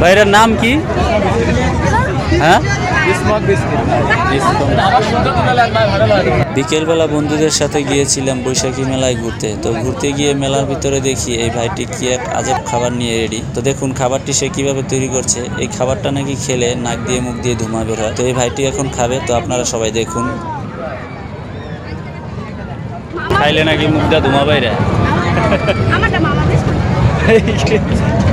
ভাইয়ের নাম কি? হ্যাঁ? বিকেলবেলা বন্ধুদের সাথে গিয়েছিলাম বৈশাখী মেলায় ঘুরতে। তো ঘুরতে গিয়ে মেলার ভিতরে দেখি এই ভাইটি কি এক আজব খাবার নিয়ে রেডি। তো দেখুন খাবারটি সে কীভাবে তৈরি করছে। এই খাবারটা নাকি খেলে নাক দিয়ে মুখ দিয়ে ধুমা বের হয়। তো এই ভাইটি এখন খাবে তো আপনারা সবাই দেখুন। খাইলে নাকি মুখটা ধুমা বাইরে?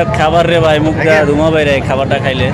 এক খাবার রে ভাই মুখ দিয়ে ধুমা বাইরে খাবারটা খাইলে।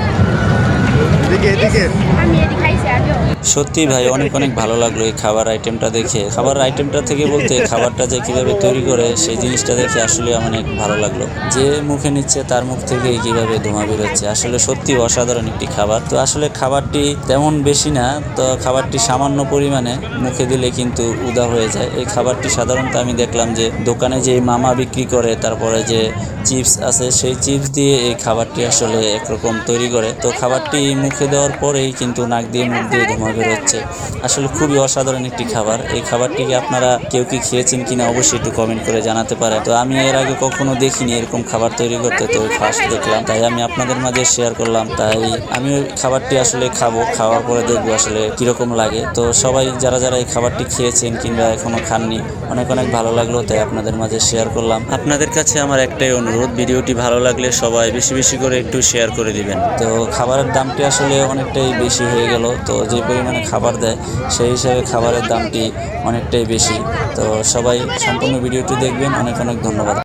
সত্যি ভাই, অনেক অনেক ভালো লাগল এই খাবার আইটেমটা দেখে। খাবার আইটেমটা থেকে বলতে খাবারটা যে কীভাবে তৈরি করে, সেই জিনিসটা দেখে আসলে অনেক ভালো লাগল। যে মুখে নিচ্ছে তার মুখ থেকে কীভাবে ধোঁয়া বেরোচ্ছে। আসলে সত্যি অসাধারণ একটি খাবার। তো আসলে খাবারটি তেমন বেশি না, তো খাবারটি সামান্য পরিমাণে মুখে দিলে কিন্তু উদা হয়ে যায়। এই খাবারটি সাধারণত আমি দেখলাম যে দোকানে যে মামা বিক্রি করে, তারপরে যে চিপস আছে, সেই চিপস দিয়ে এই খাবারটি আসলে একরকম তৈরি করে। তো খাবারটি মুখে দেওয়ার পরেই কিন্তু নাক দিয়ে মুখ দিয়ে ধোঁয়া বেরোচ্ছে। আসলে খুবই অসাধারণ একটি খাবার। এই খাবারটিকে আপনারা কেউ কি খেয়েছেন কিনা অবশ্যই একটু কমেন্ট করে জানাতে পারে তো আমি এর আগে কখনো দেখিনি এরকম খাবার তৈরি করতে, তো ফার্স্ট দেখলাম। তাই আমি আপনাদের মাঝে শেয়ার করলাম। তাই আমি ওই খাবারটি আসলে খাব। খাওয়ার পরে দেখব আসলে কীরকম লাগে। তো সবাই যারা যারা এই খাবারটি খেয়েছেন কিংবা এখনও খাননি, অনেক অনেক ভালো লাগল, তাই আপনাদের মাঝে শেয়ার করলাম। আপনাদের কাছে আমার একটাই অনুরোধ, ভিডিওটি ভালো লাগলে সবাই বেশি বেশি করে একটু শেয়ার করে দিবেন। তো খাবারের দামটি আসলে অনেকটাই বেশি হয়ে গেল। তো যে পরিমাণে খাবার দেয়, সেই হিসাবে খাবারের দামটি অনেকটাই বেশি। তো সবাই সম্পূর্ণ ভিডিওটি দেখবেন। অনেক অনেক ধন্যবাদ।